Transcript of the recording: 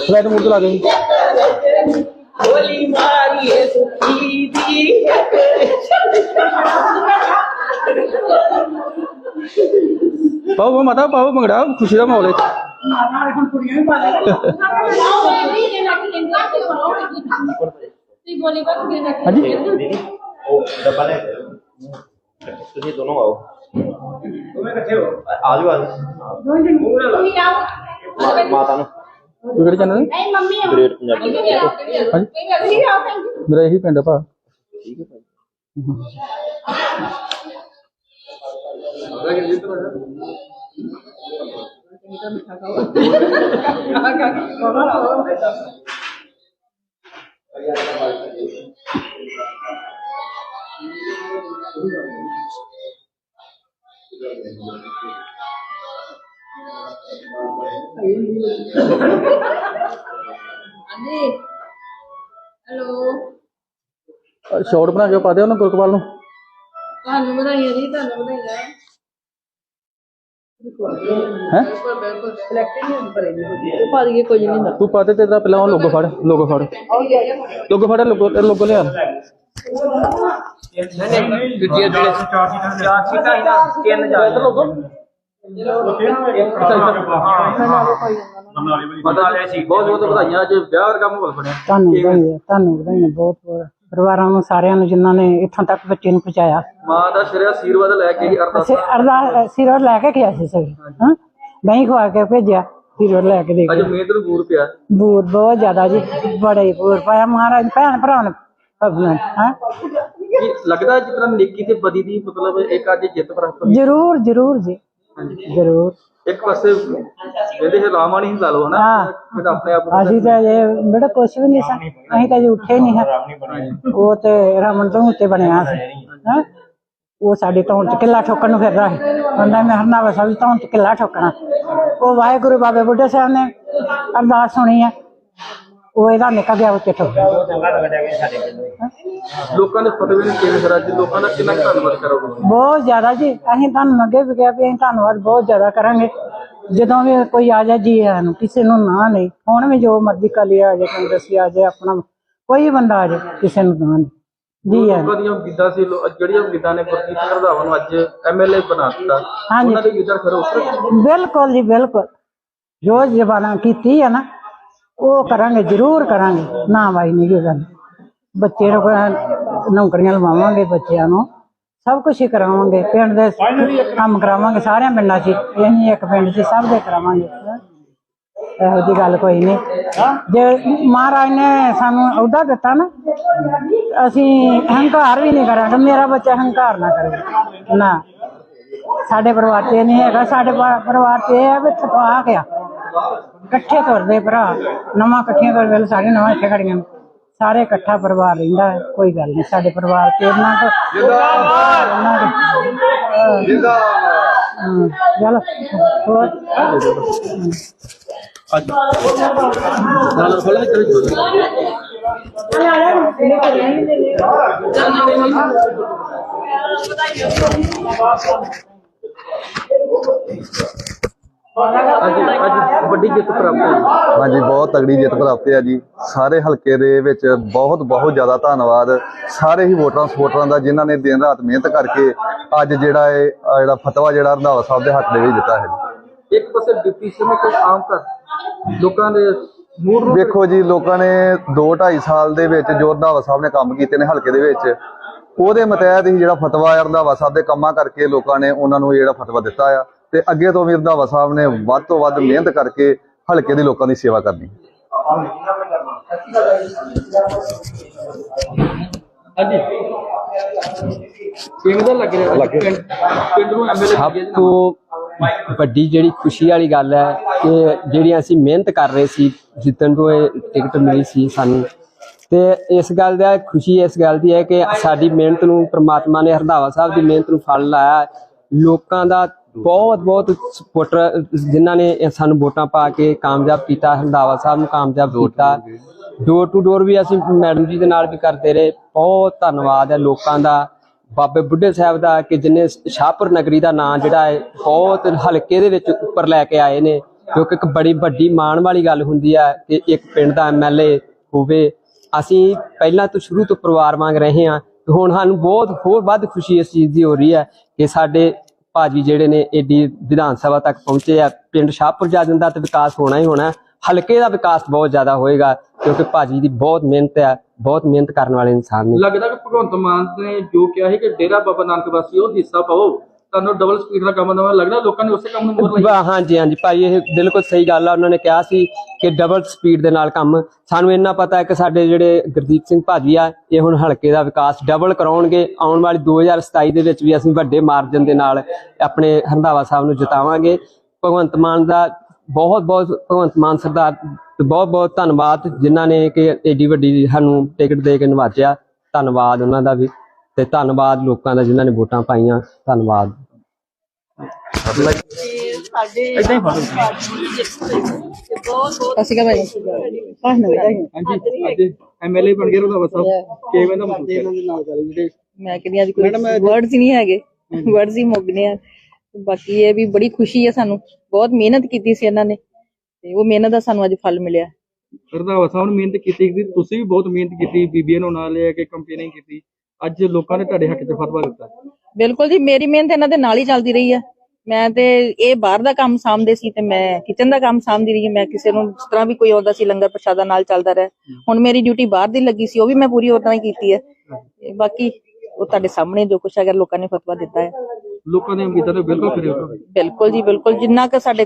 Flight mode ਲਾ ਦੇ ਗੋਲੀ ਮਾਰੀਏ ਸੁਖੀ ਦੀ ਪਾਓ ਪਾਓ ਮਾਤਾ ਪਾਓ ਮੰਗੜਾ ਖੁਸ਼ੀ ਦਾ ਮਾਹੌਲ ਹੈ ਨਾਲੇ ਹੁਣ ਕੁੜੀਆਂ ਵੀ ਪਾ ਲੈ ਹਾਂਜੀ ਉਹ ਡੱਬਾ ਲੈ ਤੁਸੀਂ ਦੋਨੋਂ ਆਓ ਦੋਵੇਂ ਇਕੱਠੇ ਹੋ ਆ ਜਾਓ ਮਾਤਾ ਨੂੰ ਤੂੰ ਕਿਹੜੇ ਚੈਨਲ ਗ੍ਰੇਟ ਪੰਜਾਬੀ ਮੇਰਾ ਇਹੀ ਪਿੰਡ ਆ ਭਾ ਠੀਕ ਹੈ ਭਾਈ ਹੈਲੋ ਸ਼ਾਰਟ ਬਣਾ ਕੇ ਪਾ ਦੇ ਉਹਨੂੰ ਗੁਰਕਪਾਲ ਨੂੰ। ਤੁਹਾਨੂੰ ਵਧਾਈਆਂ ਜੀ ਤੁਹਾਨੂੰ ਵਧਾਈਆਂ। ਹੈ? ਨਹੀਂ ਪਾ ਦਈਏ ਕੁਝ ਨਹੀਂ ਹੁੰਦਾ। ਤੂੰ ਪਾ ਦੇ ਤੇਰਾ ਪਹਿਲਾਂ ਉਹ ਲੋਗੋ ਫੜ ਲੋਗੋ ਫੜ। ਲੋਗੋ ਫੜ ਲੋਗੋ ਲੋਗੋ ਲਿਆ। ਮਾਤਾ ਜੀ ਬਹੁਤ ਬਹੁਤ ਵਧਾਈਆਂ ਅੱਜ ਵਿਆਹ ਵਰਗਾ ਮਾਹੌਲ ਬਣਿਆ ਤੁਹਾਨੂੰ ਵਧਾਈਆਂ ਤੁਹਾਨੂੰ ਵਧਾਈਆਂ ਬਹੁਤ ਬਹੁਤ ਪਰਿਵਾਰਾਂ ਨੂੰ ਸਾਰਿਆਂ ਨੂੰ ਜਿਨ੍ਹਾਂ ਨੇ ਇੱਥੋਂ ਤੱਕ ਬੱਚੇ ਨੂੰ ਪਹੁੰਚਾਇਆ ਮਾਂ ਦਾ ਸਿਰ ਆਸ਼ੀਰਵਾਦ ਲੈ ਕੇ ਹੀ ਅਰਦਾਸ ਅਰਦਾਸ ਸਿਰੋਂ ਲੈ ਕੇ ਗਿਆ ਸੀ ਸਗੋਂ ਹਾਂ ਦਹੀਂ ਖਵਾ ਕੇ ਭੇਜਿਆ ਸਿਰੋਂ ਲੈ ਕੇ ਦੇ ਅੱਜ ਗਿਆ ਬੂਰ ਪਿਆ ਬੂਰ ਬਹੁਤ ਜ਼ਿਆਦਾ ਜੀ ਬੜੇ ਬੂਰ ਪਾਇਆ ਮਹਾਰਾਜ ਭੈਣ ਭਰਾ ਨੇ ਹਾਂ ਲੱਗਦਾ ਜਿਸ ਤਰ੍ਹਾਂ ਨੇਕੀ ਤੇ ਬਦੀ ਦੀ ਮਤਲਬ ਇੱਕ ਅੱਜ ਜਿੱਤ ਪ੍ਰਾਪਤ ਹੋਈ? ਜ਼ਰੂਰ ਜ਼ਰੂਰ ਜੀ। ਜ਼ਰੂਰ। ਇੱਕ ਪਾਸੇ ਇਹਦੇ ਹਲਾਮਾ ਨਹੀਂ ਲਾ ਲਓ ਹਨਾ? ਹਾਂ। ਫਿਰ ਆਪਣੇ ਆਪ ਨੂੰ ਅਸੀਂ ਤਾਂ ਇਹ ਬੜਾ ਕੁਛ ਵੀ ਨਹੀਂ ਸਾਂ। ਅਸੀਂ ਤਾਂ ਜੇ ਉੱਠੇ ਨਹੀਂ ਹਾਂ ਉਹ ਤੇ ਰਮਨ ਤੋਂ ਉੱਤੇ ਬਣਿਆ ਸੀ। ਹਾਂ। ਉਹ ਸਾਡੇ ਤੋਂ ਚ ਕਿੱਲਾ ਠੋਕਣ ਨੂੰ ਫਿਰਦਾ ਸੀ। ਕਹਿੰਦਾ ਮੈਂ ਹਰਨਾਵਾ ਸਾਹਿਬ ਤੋਂ ਚ ਕਿੱਲਾ ਠੋਕਣਾ। ਉਹ ਵਾਹਿਗੁਰੂ ਬਾਬੇ ਬੁੱਢੇ ਸਾਹਿਬ ਨੇ ਅਰਦਾਸ ਸੁਣੀ ਹੈ ਉਹ ਇਹਦਾ ਨਿਕਲ ਗਿਆ ਉੱਤੇ ਠੋਕ ਲੋਕਾਂ ਦੇ ਫਤਵੇ ਨੂੰ ਕਿਵੇਂ ਕਰਾਂ ਜੀ ਲੋਕਾਂ ਦਾ ਕਿੰਨਾ ਕੁ ਧੰਨਵਾਦ ਕਰੋਗੇ ਬਹੁਤ ਜ਼ਿਆਦਾ ਜੀ ਅਸੀਂ ਤੁਹਾਨੂੰ ਅੱਗੇ ਵੀ ਕਿਹਾ ਵੀ ਅਸੀਂ ਧੰਨਵਾਦ ਬਹੁਤ ਜ਼ਿਆਦਾ ਕਰਾਂਗੇ ਜਦੋਂ ਵੀ ਕੋਈ ਆ ਜਾ ਜੀ ਆਇਆਂ ਨੂੰ ਕਿਸੇ ਨੂੰ ਨਾ ਨਹੀਂ ਹੁਣ ਵੀ ਜੋ ਮਰਜ਼ੀ ਕਾਲੀ ਆ ਜਾਏ ਕਾਂਗਰਸੀ ਆ ਜਾਏ ਆਪਣਾ ਕੋਈ ਬੰਦਾ ਆ ਜਾਏ ਕਿਸੇ ਨੂੰ ਨਾ ਨਹੀਂ ਜੀ ਆਇਆਂ ਨੂੰ। ਲੋਕਾਂ ਦੀਆਂ ਗਿੱਦਾਂ ਸੀ ਲੋ- ਜਿਹੜੀਆਂ ਗਿੱਦਾਂ ਨੇ ਗੁਰਜੀਤ ਸਿੰਘ ਰੰਧਾਵਾ ਨੂੰ ਅੱਜ ਐਮਐਲਏ ਬਣਾ ਦਿੱਤਾ ਹਾਂਜੀ। ਉਹਨਾਂ ਦੇ ਗਿੱਦਾਂ ਕਰੋ ਬਿਲਕੁਲ ਜੀ ਬਿਲਕੁਲ ਜੋ ਜ਼ਬਾਨਾਂ ਕੀਤੀ ਹੈ ਨਾ ਉਹ ਕਰਾਂਗੇ ਜ਼ਰੂਰ ਕਰਾਂਗੇ। ਨਾ ਵਾਈ ਨਹੀਂ ਕੋਈ ਗੱਲ। ਬੱਚੇ ਨੂੰ ਕੋਈ ਨੌਕਰੀਆਂ ਲਵਾਵਾਂਗੇ ਬੱਚਿਆਂ ਨੂੰ। ਸਭ ਕੁਝ ਹੀ ਕਰਾਵਾਂਗੇ। ਪਿੰਡ ਦੇ ਕੰਮ ਕਰਾਵਾਂਗੇ ਸਾਰਿਆਂ ਪਿੰਡਾਂ 'ਚ ਇਹ ਨਹੀਂ ਇੱਕ ਪਿੰਡ 'ਚ ਸਭ ਦੇ ਕਰਾਵਾਂਗੇ। ਇਹੋ ਜੀ ਗੱਲ ਕੋਈ ਨਹੀਂ। ਜੇ ਮਹਾਰਾਜ ਨੇ ਸਾਨੂੰ ਅਹੁਦਾ ਦਿੱਤਾ ਨਾ ਅਸੀਂ ਹੰਕਾਰ ਵੀ ਨਹੀਂ ਕਰਾਂਗੇ। ਮੇਰਾ ਬੱਚਾ ਹੰਕਾਰ ਨਾ ਕਰੇ। ਨਾ। ਸਾਡੇ ਪਰਿਵਾਰ 'ਚ ਨਹੀਂ ਹੈਗਾ। ਸਾਡੇ ਪਰਿਵਾਰ 'ਚ ਇਹ ਹੈ ਵੀ ਥਪਾ ਗਿਆ। ਇਕੱਠੇ ਤੁਰਦੇ ਭਰਾ। ਨਵਾਂ ਇਕੱਠੀਆਂ ਕਰ ਵੇਲੇ ਸਾਰੇ ਨਵਾਂ ਇੱਥੇ ਖੜੀਆਂ। ਨੇ। ਸਾਰੇ ਇਕੱਠਾ ਪਰਿਵਾਰ ਰਹਿੰਦਾ ਹੈ, ਕੋਈ ਗੱਲ ਨਹੀਂ ਸਾਡੇ ਪਰਿਵਾਰ 'ਚ ਇਹਨਾਂ ਕੋ ਜਿੰਦਾਬਾਦ! ਚਲੋ। ਹੋਰ? ਅੱਜ ਅੱਜ ਅੱਜ ਵੱਡੀ ਜਿੱਤ ਪ੍ਰਾਪਤ ਹੋਈ। ਹਾਂਜੀ ਬਹੁਤ ਤਗੜੀ ਜਿੱਤ ਪ੍ਰਾਪਤ ਹੈ ਜੀ। ਸਾਰੇ ਹਲਕੇ ਦੇ ਵਿੱਚ ਬਹੁਤ ਬਹੁਤ ਜ਼ਿਆਦਾ ਧੰਨਵਾਦ। ਸਾਰੇ ਹੀ ਵੋਟਰਾਂ ਸਪੋਰਟਰਾਂ ਦਾ ਜਿਨ੍ਹਾਂ ਨੇ ਦਿਨ ਰਾਤ ਮਿਹਨਤ ਕਰਕੇ ਅੱਜ ਜਿਹੜਾ ਇਹ ਆਹ ਜਿਹੜਾ ਫਤਵਾ ਜਿਹੜਾ ਰੰਧਾਵਾ ਸਾਹਿਬ ਦੇ ਹੱਕ ਦੇ ਵਿੱਚ ਦਿੱਤਾ ਹੈ। ਜੀ ਇੱਕ ਪਾਸੇ ਡਿਪਟੀ ਸਿੰਘ ਕੋਈ ਆਮ ਕਰ ਲੋਕਾਂ ਦੇ ਮੂਡ ਨੂੰ ਵੇਖੋ ਜੀ ਲੋਕਾਂ ਨੇ 2 2.5 ਸਾਲ ਦੇ ਵਿੱਚ ਜੋ ਰੰਧਾਵਾ ਸਾਹਿਬ ਨੇ ਕੰਮ ਕੀਤੇ ਨੇ ਹਲਕੇ ਦੇ ਵਿੱਚ ਉਹਦੇ ਮਤਹਿਤ ਹੀ ਜਿਹੜਾ ਫਤਵਾ ਹੈ ਰੰਧਾਵਾ ਸਾਹਿਬ ਦੇ ਕੰਮਾਂ ਕਰਕੇ ਲੋਕਾਂ ਨੇ ਉਹਨਾਂ ਨੂੰ ਜਿਹੜਾ ਫਤਵਾ ਦਿੱਤਾ ਆ। ਤੇ ਅੱਗੇ ਤੋਂ ਵੀ ਰੰਧਾਵਾ ਸਾਹਿਬ ਨੇ ਵੱਧ ਤੋਂ ਵੱਧ ਮਿਹਨਤ ਕਰਕੇ ਹਲਕੇ ਦੇ ਲੋਕਾਂ ਦੀ ਸੇਵਾ ਕਰਨੀ। ਸਭ ਤੋਂ ਵੱਡੀ ਜਿਹੜੀ ਖੁਸ਼ੀ ਵਾਲੀ ਗੱਲ ਹੈ ਕਿ ਜਿਹੜੀਆਂ ਅਸੀਂ ਮਿਹਨਤ ਕਰ ਰਹੇ ਸੀ ਜਿੱਤਣ ਤੋਂ ਇਹ ਟਿਕਟ ਮਿਲੀ ਸੀ ਸਾਨੂੰ। ਤੇ ਇਸ ਗੱਲ ਦਾ ਖੁਸ਼ੀ ਇਸ ਗੱਲ ਦੀ ਹੈ ਕਿ ਸਾਡੀ ਮਿਹਨਤ ਨੂੰ ਪ੍ਰਮਾਤਮਾ ਨੇ ਹਰਦਾਵਾ ਸਾਹਿਬ ਦੀ ਮਿਹਨਤ ਨੂੰ ਫਲ ਲਾਇਆ। ਲੋਕਾਂ ਦਾ ਬਹੁਤ ਬਹੁਤ ਸਪੋਰਟਰ ਜਿਨ੍ਹਾਂ ਨੇ ਸਾਨੂੰ ਵੋਟਾਂ ਪਾ ਕੇ ਕਾਮਯਾਬ ਕੀਤਾ ਹਰਦਾਵਾ ਸਾਹਿਬ ਨੂੰ ਕਾਮਯਾਬ ਕੀਤਾ। ਡੋਰ ਟੂ ਡੋਰ ਵੀ ਅਸੀਂ ਮੈਡਮ ਜੀ ਦੇ ਨਾਲ ਵੀ ਕਰਦੇ ਰਹੇ। ਬਹੁਤ ਧੰਨਵਾਦ ਹੈ ਲੋਕਾਂ ਦਾ ਬਾਬੇ ਬੁੱਢੇ ਸਾਹਿਬ ਦਾ ਕਿ ਜਿਨੇ ਸ਼ਾਹਪੁਰ ਨਗਰੀ ਦਾ ਨਾਂ ਜਿਹੜਾ ਹੈ ਬਹੁਤ ਹਲਕੇ ਦੇ ਵਿੱਚ ਉੱਪਰ ਲੈ ਕੇ ਆਏ ਨੇ ਕਿਉਂਕਿ ਇੱਕ ਬੜੀ ਵੱਡੀ ਮਾਣ ਵਾਲੀ ਗੱਲ ਹੁੰਦੀ ਹੈ ਕਿ ਇੱਕ ਪਿੰਡ ਦਾ ਐਮਐਲਏ ਹੋਵੇ। ਅਸੀਂ ਪਹਿਲਾਂ ਤੋਂ ਸ਼ੁਰੂ ਤੋਂ ਪਰਿਵਾਰ ਵਾਂਗ ਰਹੇ ਹਾਂ। ਹੁਣ ਸਾਨੂੰ ਬਹੁਤ ਹੋਰ ਵੱਧ ਖੁਸ਼ੀ ਇਸ ਚੀਜ਼ ਦੀ ਹੋ ਰਹੀ ਹੈ ਕਿ ਸਾਡੇ ਭਾਜੀ ਜਿਹੜੇ ਨੇ ਏਡੀ ਵਿਧਾਨ ਸਭਾ ਤੱਕ ਪਹੁੰਚੇ ਆ, ਪਿੰਡ ਸ਼ਾਹਪੁਰ ਜਾਜਨ ਦਾ ਤੇ ਵਿਕਾਸ ਹੋਣਾ ਹੀ ਹੋਣਾ ਹਲਕੇ ਦਾ ਵਿਕਾਸ ਬਹੁਤ ਜ਼ਿਆਦਾ ਹੋਏਗਾ ਕਿਉਂਕਿ ਭਾਜੀ ਦੀ ਬਹੁਤ ਮਿਹਨਤ ਹੈ, ਬਹੁਤ ਮਿਹਨਤ ਕਰਨ ਵਾਲੇ ਇਨਸਾਨ ਨੇ। ਲੱਗਦਾ ਕਿ ਭਗਵੰਤ ਮਾਨ ਨੇ ਜੋ ਕਿਹਾ ਸੀ ਕਿ ਡੇਰਾ ਬਾਬਾ ਨਾਨਕ ਵਾਸੀ, ਉਹ ਹਿੱਸਾ ਪਾਓ। ਤੁਹਾਨੂੰ ਡਬਲ ਸਪੀਡ ਦਾ ਕੰਮ ਦਵਾ ਲੱਗਦਾ ਲੋਕਾਂ ਨੇ ਉਸੇ ਕੰਮ ਨੂੰ ਮੋੜ ਲਈ ਹਾਂਜੀ ਹਾਂਜੀ ਭਾਈ ਇਹ ਬਿਲਕੁਲ ਸਹੀ ਗੱਲ ਆ ਉਹਨਾਂ ਨੇ ਕਿਹਾ ਸੀ ਕਿ ਡਬਲ ਸਪੀਡ ਦੇ ਨਾਲ ਕੰਮ। ਸਾਨੂੰ ਇੰਨਾ ਪਤਾ ਹੈ ਕਿ ਸਾਡੇ ਜਿਹੜੇ ਗੁਰਦੀਪ ਸਿੰਘ ਭਾਜੀ ਆ ਇਹ ਹੁਣ ਹਲਕੇ ਦਾ ਵਿਕਾਸ ਡਬਲ ਕਰਾਉਣਗੇ। ਆਉਣ ਵਾਲੀ 2027 ਦੇ ਵਿੱਚ ਵੀ ਅਸੀਂ ਵੱਡੇ ਮਾਰਜਨ ਦੇ ਨਾਲ ਆਪਣੇ ਹੰਦਾਵਾ ਸਾਹਿਬ ਨੂੰ ਜਿਤਾਵਾਂਗੇ। ਭਗਵੰਤ ਮਾਨ ਦਾ ਬਹੁਤ ਬਹੁਤ ਭਗਵੰਤ ਮਾਨ ਸਰਦਾਰ ਬਹੁਤ ਬਹੁਤ ਧੰਨਵਾਦ ਜਿਨ੍ਹਾਂ ਨੇ ਕਿ ਏਡੀ ਵੱਡੀ ਸਾਨੂੰ ਟਿਕਟ ਦੇ ਕੇ ਨਵਾਜਿਆ। ਧੰਨਵਾਦ ਉਹਨਾਂ ਦਾ ਵੀ। ਤੇ ਧੰਨਵਾਦ ਲੋਕਾਂ ਦਾ ਜਿਨ੍ਹਾਂ ਨੇ ਵੋਟਾਂ ਪਾਈਆਂ ਧੰਨਵਾਦ। ਇਦਾਂ ਹੀ ਫੜੋ। ਅਸੀਂ ਕਹਾਂ ਭਾਈ ਹਾਂਜੀ ਅੱਜ ਐਮਐਲਏ ਬਣ ਗਏ ਰੰਧਾਵਾ ਸਾਹਿਬ। ਕਿਵੇਂ ਦਾ ਮਹਿਸੂਸ ਹੈ ਮੈਂ ਕਹਿੰਦੀ ਅੱਜ ਕੋਈ ਵਰਡਸ ਹੀ ਨਹੀਂ ਹੈਗੇ। ਵਰਡਸ ਹੀ ਮੁੱਕ ਗਏ ਆ। ਬਾਕੀ ਇਹ ਵੀ ਬੜੀ ਖੁਸ਼ੀ ਹੈ ਸਾਨੂੰ। ਬਹੁਤ ਮਿਹਨਤ ਕੀਤੀ ਸੀ ਇਹਨਾਂ ਨੇ। ਤੇ ਉਹ ਮਿਹਨਤ ਦਾ ਸਾਨੂੰ ਅੱਜ ਫਲ ਮਿਲਿਆ। ਰੰਧਾਵਾ ਸਾਹਿਬ ਨੇ ਮਿਹਨਤ ਕੀਤੀ ਤੁਸੀਂ ਵੀ ਬਹੁਤ ਮਿਹਨਤ ਕੀਤੀ ਬੀਬੀਆਂ ਨੂੰ ਨਾਲ ਲੈ ਕੇ ਕੰਪੇਨਿੰਗ ਕੀਤੀ। ਅੱਜ ਲੋਕਾਂ ਨੇ ਤੁਹਾਡੇ ਹੱਕ 'ਚ ਫਤਵਾ ਦਿੱਤਾ। ਬਿਲਕੁਲ ਜੀ ਮੇਰੀ ਮਿਹਨਤ ਇਹਨਾਂ ਦੇ ਨਾਲ ਹੀ ਚੱਲਦੀ ਰਹੀ ਹੈ। ਮੈਂ ਤੇ ਇਹ ਬਾਹਰ ਦਾ ਕੰਮ ਸਾਂਭਦੇ ਸੀ ਤੇ ਮੈਂ ਕਿਚਨ ਦਾ ਕੰਮ ਸਾਂਭਦੀ ਰਹੀ ਮੈਂ ਕਿਸੇ ਨੂੰ ਜਿਸ ਤਰ੍ਹਾਂ ਵੀ ਕੋਈ ਆਉਂਦਾ ਸੀ ਲੰਗਰ ਪ੍ਰਸ਼ਾਦਾ ਨਾਲ ਚੱਲਦਾ ਰਿਹਾ। ਹੁਣ ਮੇਰੀ ਡਿਊਟੀ ਬਾਹਰ ਦੀ ਲੱਗੀ ਸੀ ਉਹ ਵੀ ਮੈਂ ਪੂਰੀ ਉਦਾਂ ਹੀ ਕੀਤੀ ਹੈ। ਬਾਕੀ ਉਹ ਤੁਹਾਡੇ ਸਾਹਮਣੇ ਜੋ ਕੁਛ ਅਗਰ ਲੋਕਾਂ ਨੇ ਫਤਵਾ ਦਿੱਤਾ ਹੈ। ਲੋਕਾਂ ਦੀਆਂ ਉਮੀਦਾਂ ਤੇ ਬਿਲਕੁਲ ਬਿਲਕੁਲ ਜੀ ਬਿਲਕੁਲ ਜਿੰਨਾ ਕਿ ਸਾਡੇ